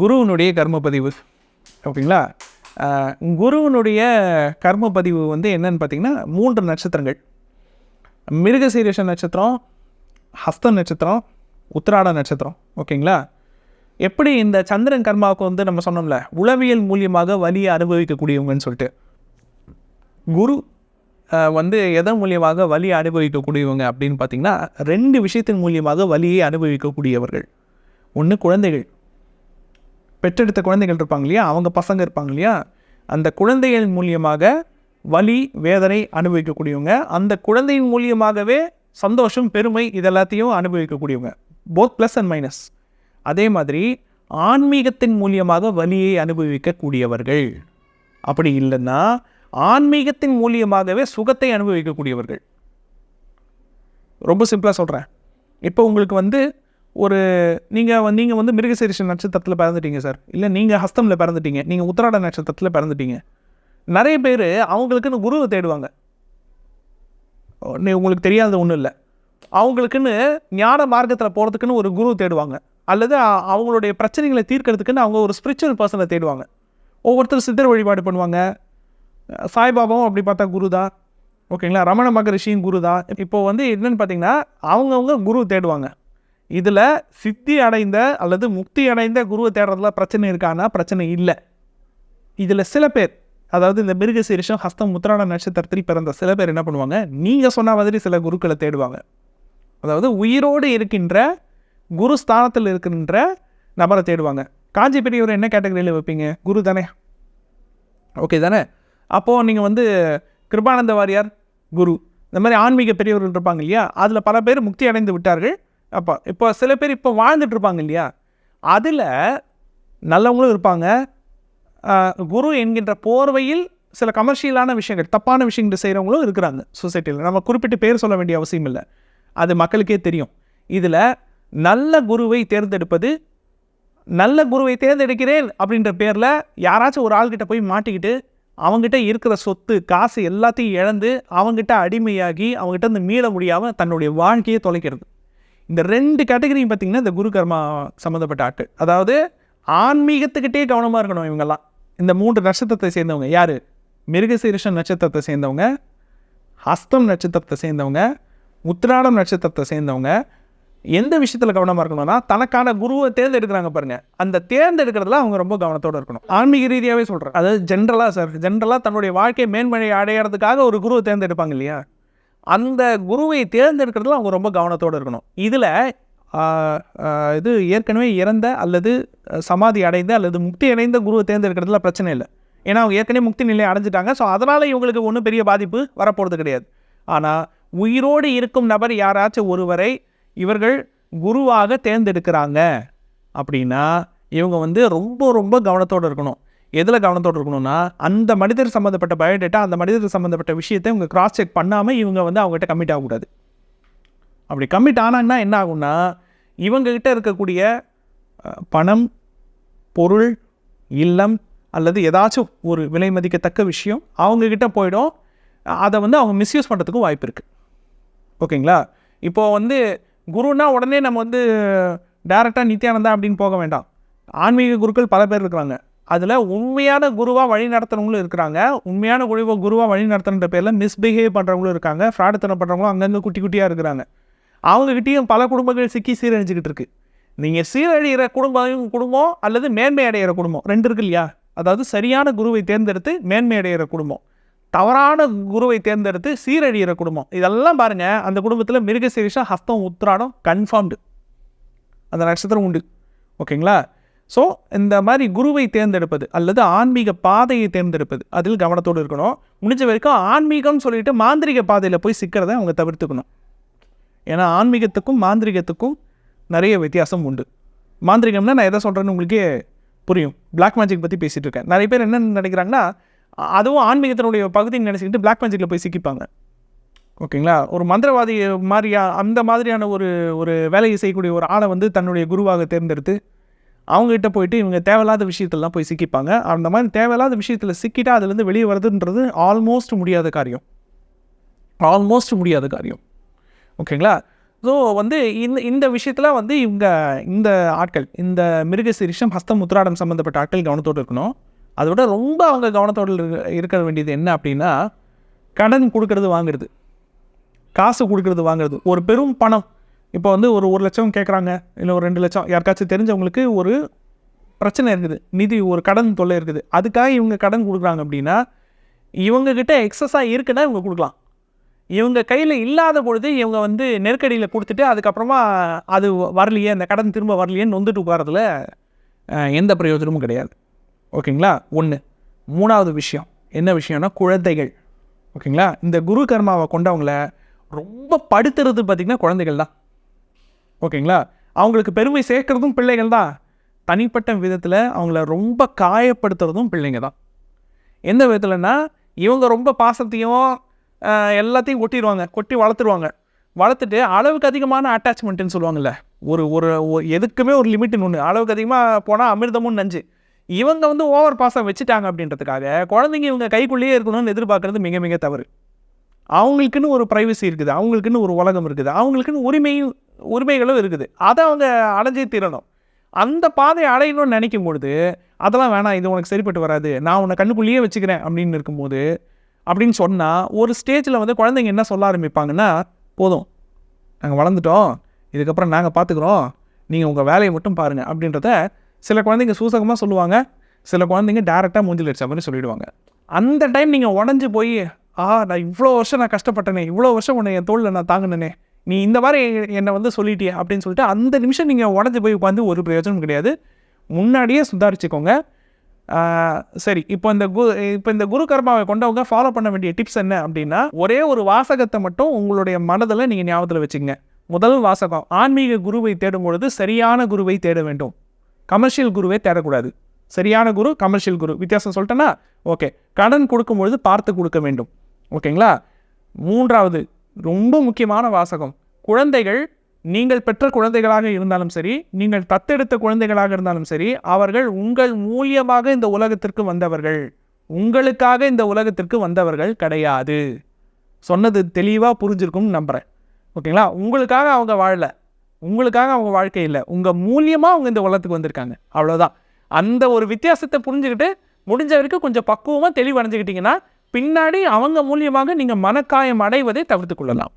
குருவினுடைய கர்மப்பதிவு. ஓகேங்களா? குருவினுடைய கர்மப்பதிவு வந்து என்னன்னு பார்த்தீங்கன்னா மூன்று நட்சத்திரங்கள். மிருகசீரிஷ நட்சத்திரம் ஹஸ்த நட்சத்திரம் உத்திராட நட்சத்திரம். ஓகேங்களா? எப்படி இந்த சந்திரன் கர்மாவுக்கு வந்து நம்ம சொன்னோம்ல உளவியல் மூலியமாக வலியை அனுபவிக்கக்கூடியவங்கன்னு சொல்லிட்டு. குரு வந்து எதன் மூலியமாக வலியை அனுபவிக்கக்கூடியவங்க அப்படின்னு பார்த்தீங்கன்னா ரெண்டு விஷயத்தின் மூலியமாக வலியை அனுபவிக்கக்கூடியவர்கள். ஒன்று குழந்தைகள் பெற்றெடுத்த குழந்தைகள் இருப்பாங்க இல்லையா? அவங்க பசங்க இருப்பாங்க இல்லையா? அந்த குழந்தைகள் மூலியமாக வலி வேதனை அனுபவிக்கக்கூடியவங்க. அந்த குழந்தையின் மூலியமாகவே சந்தோஷம் பெருமை இதெல்லாத்தையும் அனுபவிக்கக்கூடியவங்க. போத் ப்ளஸ் அண்ட் மைனஸ் அதே மாதிரி ஆன்மீகத்தின் மூலியமாக வலியை அனுபவிக்கக்கூடியவர்கள். அப்படி இல்லைன்னா ஆன்மீகத்தின் மூலியமாகவே சுகத்தை அனுபவிக்கக்கூடியவர்கள். ரொம்ப சிம்பிளாக சொல்கிறேன் இப்போ உங்களுக்கு வந்து ஒரு நீங்கள் நீங்கள் வந்து மிருகசீரிஷ நட்சத்திரத்தில் பிறந்துட்டீங்க சார். இல்லை நீங்கள் ஹஸ்தமில் பிறந்துட்டீங்க நீங்கள் உத்திராட நட்சத்திரத்தில் பிறந்துட்டீங்க. நிறைய பேர் அவங்களுக்குன்னு குருவை தேடுவாங்க. உங்களுக்கு தெரியாத ஒன்றும் இல்லை. அவங்களுக்குன்னு ஞான மார்க்கத்தில் போகிறதுக்குன்னு ஒரு குரு தேடுவாங்க. அல்லது அவங்களுடைய பிரச்சனைகளை தீர்க்கறதுக்குன்னு அவங்க ஒரு ஸ்பிரிச்சுவல் பர்சனை தேடுவாங்க. ஒவ்வொருத்தர் சித்தர் வழிபாடு பண்ணுவாங்க. சாய்பாபாவும் அப்படி பார்த்தா குரு தான் ஓகேங்களா? ரமண மகரிஷியும் குரு தான் இப்போ வந்து என்னென்னு பார்த்தீங்கன்னா அவங்கவுங்க குரு தேடுவாங்க. இதில் சித்தி அடைந்த அல்லது முக்தி அடைந்த குருவை தேடுறதுல பிரச்சனை இருக்கான்னா பிரச்சனை இல்லை. இதில் சில பேர் அதாவது இந்த மிருகசீரிஷம் ஹஸ்தம் முத்திராட நட்சத்திரத்தில் பிறந்த சில பேர் என்ன பண்ணுவாங்க? நீங்கள் சொன்ன மாதிரி சில குருக்களை தேடுவாங்க. அதாவது உயிரோடு இருக்கின்ற குரு ஸ்தானத்தில் இருக்கின்ற நபரை தேடுவாங்க. காஞ்சி பெரியவர் என்ன கேட்டகரியில் வைப்பீங்க? குரு தானே. ஓகே தானே? அப்போது நீங்கள் வந்து கிருபானந்த வாரியார் குரு. இந்த மாதிரி ஆன்மீக பெரியவர்கள் இருப்பாங்க இல்லையா? அதில் பல பேர் முக்தி அடைந்து விட்டார்கள். அப்போ இப்போ சில பேர் இப்போ வாழ்ந்துட்டு இருப்பாங்க இல்லையா? அதில் நல்லவங்களும் இருப்பாங்க. குரு என்கின்ற போர்வையில் சில கமர்ஷியலான விஷயங்கள் தப்பான விஷயங்கள் செய்கிறவங்களும் இருக்கிறாங்க சொசைட்டியில் நம்ம குறிப்பிட்டு பேர் சொல்ல வேண்டிய அவசியம் இல்லை. அது மக்களுக்கே தெரியும். இதில் நல்ல குருவை தேர்ந்தெடுப்பது நல்ல குருவை தேர்ந்தெடுக்கிறேன் அப்படின்ற பேரில் யாராச்சும் ஒரு ஆள்கிட்ட போய் மாட்டிக்கிட்டு அவங்ககிட்ட இருக்கிற சொத்து காசு எல்லாத்தையும் இழந்து அவங்ககிட்ட அடிமையாகி அவங்ககிட்ட இருந்து மீள முடியாமல் தன்னுடைய வாழ்க்கையை தொலைக்கிறது. இந்த ரெண்டு கேட்டகரியும் பார்த்திங்கன்னா இந்த குரு கர்மா சம்மந்தப்பட்ட ஆட்கள். அதாவது ஆன்மீகத்துக்கிட்டே கவனமாக இருக்கணும் இவங்கெல்லாம். இந்த மூன்று நட்சத்திரத்தை சேர்ந்தவங்க யார்? மிருகசீரிஷன் நட்சத்திரத்தை சேர்ந்தவங்க ஹஸ்தம் நட்சத்திரத்தை சேர்ந்தவங்க உத்திராடம் நட்சத்திரத்தை சேர்ந்தவங்க. எந்த விஷயத்தில் கவனமாக இருக்கணும்னா தனக்கான குருவை தேர்ந்தெடுக்கிறாங்க பாருங்கள் அந்த தேர்ந்தெடுக்கிறதுல அவங்க ரொம்ப கவனத்தோடு இருக்கணும். ஆன்மீக ரீதியாகவே சொல்கிறேன் அதாவது ஜென்ரலாக சார் ஜென்ரலாக தன்னுடைய வாழ்க்கையை மேன்மழை அடையிறதுக்காக ஒரு குருவை தேர்ந்தெடுப்பாங்க இல்லையா? அந்த குருவை தேர்ந்தெடுக்கிறதுல அவங்க ரொம்ப கவனத்தோடு இருக்கணும். இதில் இது ஏற்கனவே இறந்த அல்லது சமாதி அடைந்த அல்லது முக்தி அடைந்த குருவை தேர்ந்தெடுக்கிறதுல பிரச்சனை இல்லை. ஏன்னா அவங்க ஏற்கனவே முக்தி நிலையை அடைஞ்சிட்டாங்க. ஸோ அதனால் இவங்களுக்கு ஒன்றும் பெரிய பாதிப்பு வரப்போகிறது கிடையாது. ஆனால் உயிரோடு இருக்கும் நபர் யாராச்சும் ஒருவரை இவர்கள் குருவாக தேர்ந்தெடுக்கிறாங்க அப்படின்னா இவங்க வந்து ரொம்ப ரொம்ப கவனத்தோடு இருக்கணும். எதில் கவனத்தோடு இருக்கணும்னா அந்த மனிதர் சம்மந்தப்பட்ட பயோடேட்டா அந்த மனிதர் சம்மந்தப்பட்ட விஷயத்தை இவங்க கிராஸ் செக் பண்ணாமல் இவங்க வந்து அவங்ககிட்ட கம்மிட் ஆகக்கூடாது. அப்படி கம்மிட் ஆனாங்கன்னா என்ன ஆகும்னா இவங்ககிட்ட இருக்கக்கூடிய பணம் பொருள் இல்லம் அல்லது ஏதாச்சும் ஒரு விலை மதிக்கத்தக்க விஷயம் அவங்கக்கிட்ட போயிடும். அதை வந்து அவங்க மிஸ்யூஸ் பண்ணுறதுக்கும் வாய்ப்பு இருக்குது ஓகேங்களா? இப்போது வந்து குருன்னா உடனே நம்ம வந்து டேரெக்டாக நித்யானந்தா அப்படின்னு போக வேண்டாம். ஆன்மீக குருக்கள் பல பேர் இருக்கிறாங்க. அதில் உண்மையான குருவாக வழி நடத்துகிறவங்களும் இருக்கிறாங்க. உண்மையான குழுவை குருவாக வழி நடத்துகிற பேரில் மிஸ்பிஹேவ் பண்ணுறவங்களும் இருக்காங்க. ஃப்ராடுத்தனம் பண்ணுறவங்களும் அங்கங்கே குட்டி குட்டியாக இருக்கிறாங்க. அவங்கக்கிட்டேயும் பல குடும்பங்கள் சிக்கி சீரழிஞ்சிக்கிட்டு இருக்குது நீங்கள் சீரழிகிற குடும்பம் குடும்பம் அல்லது மேன்மை அடைகிற குடும்பம் ரெண்டு இருக்கு இல்லையா? அதாவது சரியான குருவை தேர்ந்தெடுத்து மேன்மை அடைகிற குடும்பம் தவறான குருவை தேர்ந்தெடுத்து சீரழிகிற குடும்பம். இதெல்லாம் பாருங்கள் அந்த குடும்பத்தில் மிருகசீரிஷம் ஹஸ்தம் உத்திராடம் கன்ஃபார்ம்டு அந்த நட்சத்திரம் உண்டு. ஓகேங்களா? ஸோ இந்த மாதிரி குருவை தேர்ந்தெடுப்பது அல்லது ஆன்மீக பாதையை தேர்ந்தெடுப்பது அதில் கவனத்தோடு இருக்கணும். முடிஞ்ச வரைக்கும் ஆன்மீகம்னு சொல்லிட்டு மாந்திரிக பாதையில் போய் சிக்கிறதை அவங்க தவிர்த்துக்கணும். ஏன்னா ஆன்மீகத்துக்கும் மாந்திரிகத்துக்கும் நிறைய வித்தியாசம் உண்டு. மாந்திரிகம்னா நான் எதை சொல்கிறேன்னு உங்களுக்கே புரியும். பிளாக் மேஜிக் பற்றி பேசிகிட்டு இருக்கேன். நிறைய பேர் என்ன நினைக்கிறாங்கன்னா அதுவும் ஆன்மீகத்தினுடைய பகுதின்னு நினச்சிக்கிட்டு பிளாக் மேஜிக்கில் போய் சிக்கிப்பாங்க. ஓகேங்களா? ஒரு மந்திரவாதி மாதிரியா அந்த மாதிரியான ஒரு ஒரு வேலையை செய்யக்கூடிய ஒரு ஆளை வந்து தன்னுடைய குருவாக தேர்ந்தெடுத்து அவங்ககிட்ட போயிட்டு இவங்க தேவையில்லாத விஷயத்துலலாம் போய் சிக்கிப்பாங்க. அந்த மாதிரி தேவையில்லாத விஷயத்தில் சிக்கிட்டா அதுலேருந்து வெளியே வருதுன்றது ஆல்மோஸ்ட் முடியாத காரியம். ஆல்மோஸ்ட் முடியாத காரியம். ஓகேங்களா? ஸோ வந்து இந்த இந்த விஷயத்தில் வந்து இவங்க இந்த ஆட்கள் இந்த மிருகசீரிஷம் ஹஸ்தம் உத்திராடம் சம்மந்தப்பட்ட ஆட்கள் கவனத்தோடு இருக்கணும். அதை விட ரொம்ப அவங்க கவனத்தோடு இருக்க- இருக்க வேண்டியது என்ன அப்படின்னா கடன் கொடுக்கறது வாங்குறது. காசு கொடுக்கறது வாங்குறது. ஒரு பெரும் பணம். இப்போ வந்து ஒரு ஒரு லட்சம் கேட்குறாங்க இல்லை ஒரு ரெண்டு லட்சம் யாருக்காச்சும் தெரிஞ்சவங்களுக்கு ஒரு பிரச்சனை இருக்குது நிதி ஒரு கடன் தொல்லை இருக்குது. அதுக்காக இவங்க கடன் கொடுக்குறாங்க அப்படின்னா இவங்கக்கிட்ட எக்ஸஸாக இருக்குன்னா இவங்க கொடுக்கலாம். இவங்க கையில் இல்லாத பொழுது இவங்க வந்து நெருக்கடியில் கொடுத்துட்டு அதுக்கப்புறமா அது வரலையே அந்த கடன் திரும்ப வரலையேன்னு நொந்துட்டு உட்காரதுல எந்த பிரயோஜனமும் கிடையாது. ஓகேங்களா? ஒன்று மூணாவது விஷயம். என்ன விஷயம்னா குழந்தைகள். ஓகேங்களா? இந்த குரு கர்மாவை கொண்டவங்கள ரொம்ப படுத்துறது பார்த்திங்கன்னா குழந்தைகள் தான் ஓகேங்களா? அவங்களுக்கு பெருமை சேர்க்குறதும் பிள்ளைகள் தான். தனிப்பட்ட விதத்தில் அவங்கள ரொம்ப காயப்படுத்துறதும் பிள்ளைங்க தான். எந்த விதத்தில்னா இவங்க ரொம்ப பாசத்தையும் எல்லாத்தையும் கொட்டிடுவாங்க கொட்டி வளர்த்துருவாங்க. வளர்த்துட்டு அளவுக்கு அதிகமான அட்டாச்மெண்ட்டுன்னு சொல்லுவாங்கல்ல ஒரு ஒரு எதுக்குமே ஒரு லிமிட்டுன்னு ஒன்று அளவுக்கு அதிகமாக போனால் அமிர்தமும் நஞ்சு. இவங்க வந்து ஓவர் பாசம் வச்சுட்டாங்க அப்படின்றதுக்காக குழந்தைங்க இவங்க கைக்குள்ளேயே இருக்கணும்னு எதிர்பார்க்குறது மிக மிக தவறு. அவங்களுக்குன்னு ஒரு ப்ரைவசி இருக்குது அவங்களுக்குன்னு ஒரு உலகம் இருக்குது அவங்களுக்குன்னு உரிமையும் உரிமைகளும் இருக்குது. அதை அவங்க அடைஞ்சே தீரணும். அந்த பாதையை அடையணும்னு நினைக்கும் பொழுது அதெல்லாம் வேணாம் இது உனக்கு சரிப்பட்டு வராது. நான் உன்னை கண்ணுக்குள்ளேயே வச்சுக்கிறேன் அப்படின்னு இருக்கும்போது அப்படின்னு சொன்னால் ஒரு ஸ்டேஜில் வந்து குழந்தைங்க என்ன சொல்ல ஆரம்பிப்பாங்கன்னா போதும். நாங்கள் வளர்ந்துட்டோம். இதுக்கப்புறம் நாங்கள் பார்த்துக்குறோம் நீங்கள் உங்கள் வேலையை மட்டும் பாருங்கள் அப்படின்றத சில குழந்தைங்க சூசகமாக சொல்லுவாங்க. சில குழந்தைங்க டேரெக்டாக மூஞ்சில் அடிச்ச மாதிரி சொல்லிவிடுவாங்க அந்த டைம் நீங்கள் உடஞ்சி போய் ஆ நான் இவ்வளோ வருஷம் நான் கஷ்டப்பட்டேனே. இவ்வளோ வருஷம் உன்னை என் தோளில் நான் தாங்கினேனே. நீ இந்த மாதிரி என்னை வந்து சொல்லிட்டியே அப்படின்னு சொல்லிட்டு அந்த நிமிஷம் நீங்கள் உடஞ்சி போய் உட்காந்து ஒரு பிரயோஜனம் கிடையாது. முன்னாடியே சுதாரிச்சுக்கோங்க. சரி இப்போ இந்த கு இப்போ இந்த குரு கர்மாவை கொண்டவங்க ஃபாலோ பண்ண வேண்டிய டிப்ஸ் என்ன அப்படின்னா ஒரே ஒரு வாசகத்தை மட்டும் உங்களுடைய மனதில் நீங்கள் ஞாபகத்தில் வச்சுங்க முதல் வாசகம் ஆன்மீக குருவை தேடும் பொழுது சரியான குருவை தேட வேண்டும். கமர்ஷியல் குருவை தேடக்கூடாது. சரியான குரு கமர்ஷியல் குரு. வித்தியாசம் சொல்லிட்டேன்னா ஓகே கடன் கொடுக்கும்பொழுது பார்த்து கொடுக்க வேண்டும். ஓகேங்களா? மூன்றாவது ரொம்ப முக்கியமான வாசகம். குழந்தைகள் நீங்கள் பெற்ற குழந்தைகளாக இருந்தாலும் சரி நீங்கள் தத்தெடுத்த குழந்தைகளாக இருந்தாலும் சரி அவர்கள் உங்கள் மூலியமாக இந்த உலகத்திற்கு வந்தவர்கள். உங்களுக்காக இந்த உலகத்திற்கு வந்தவர்கள் கிடையாது. சொன்னது தெளிவாக புரிஞ்சிருக்கும்னு நம்புகிறேன் ஓகேங்களா? உங்களுக்காக அவங்க வாழல. உங்களுக்காக அவங்க வாழ்க்கை இல்லை. உங்கள் மூலியமாக அவங்க இந்த உலகத்துக்கு வந்திருக்காங்க. அவ்வளோதான் அந்த ஒரு வித்தியாசத்தை புரிஞ்சுக்கிட்டு முடிஞ்ச வரைக்கும் கொஞ்சம் பக்குவமாக தெளிவடைஞ்சுக்கிட்டிங்கன்னா பின்னாடி அவங்க மூலியமாக நீங்கள் மனக்காயம் அடைவதை தவிர்த்து கொள்ளலாம்.